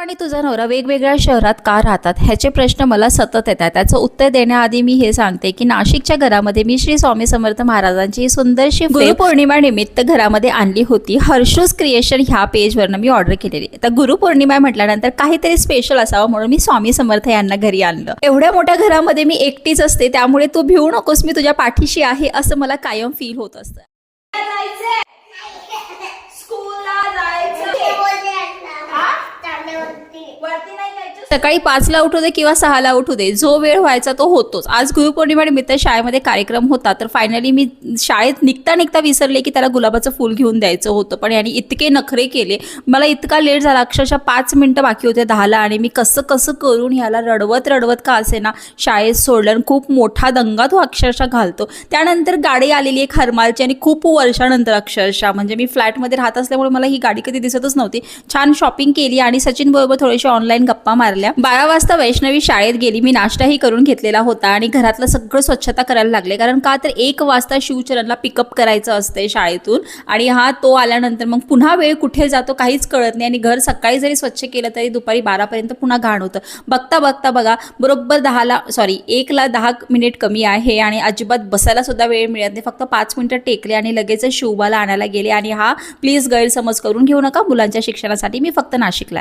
आणि तुझा नवरा वेगवेगळ्या शहरात का राहतात? ह्याचे प्रश्न मला सतत येतात त्याचं उत्तर देण्याआधी मी हे सांगते की नाशिकच्या घरामध्ये मी श्री स्वामी समर्थ महाराजांची सुंदरशी गुरुपौर्णिमा निमित्त घरामध्ये आणली होती. हर्षूस क्रिएशन ह्या पेजवरनं मी ऑर्डर केलेली तर गुरुपौर्णिमा म्हटल्यानंतर काहीतरी स्पेशल असावं म्हणून मी स्वामी समर्थ यांना घरी आणलं. एवढ्या मोठ्या घरामध्ये मी एकटीच असते त्यामुळे तू भिवू नकोस मी तुझ्या पाठीशी आहे असं मला कायम फील होत असतं. सकाळी पाचला उठू दे किंवा सहाला उठू दे. जो वेळ व्हायचा तो होतोच. आज गुरुपौर्णिमा निमित्त शाळेमध्ये कार्यक्रम होता तर फायनली मी शाळेत निघता निघता विसरले की त्याला गुलाबाचं फूल घेऊन द्यायचं होतं. पण यांनी इतके नखरे केले. मला इतका लेट झाला. अक्षरशः पाच मिनटं बाकी होते दहाला आणि मी कसं कसं करून ह्याला रडवत रडवत का असे ना शाळेत सोडलं आणि खूप मोठा दंगा तो अक्षरशः घालतो. त्यानंतर गाडी आलेली एक हरमालची आणि खूप वर्षानंतर अक्षरशः. म्हणजे मी फ्लॅटमध्ये राहत असल्यामुळे मला ही गाडी कधी दिसतच नव्हती. छान शॉपिंग केली आणि सचिन बरोबर थोडीशी ऑनलाईन गप्पा मारल्या. बारा वाजता वैष्णवी शाळेत गेली. मी नाश्ताही करून घेतलेला होता आणि घरातलं सगळं स्वच्छता करायला लागले. कारण का तर एक वाजता शिवचरणला पिकअप करायचं असते शाळेतून आणि हा तो आल्यानंतर मग पुन्हा वेळ कुठे जातो काहीच कळत नाही आणि घर सकाळी जरी स्वच्छ केलं तरी दुपारी बारापर्यंत पुन्हा घाण होतं. बघता बघता बघा बरोबर दहाला सॉरी एकला दहा मिनिट कमी आहे आणि अजिबात बसायला सुद्धा वेळ मिळत नाही. फक्त पाच मिनिटं टेकले आणि लगेच शिवबाला आणायला गेले आणि हा प्लीज गैरसमज करून घेऊ नका. मुलांच्या शिक्षणासाठी मी फक्त नाशिकला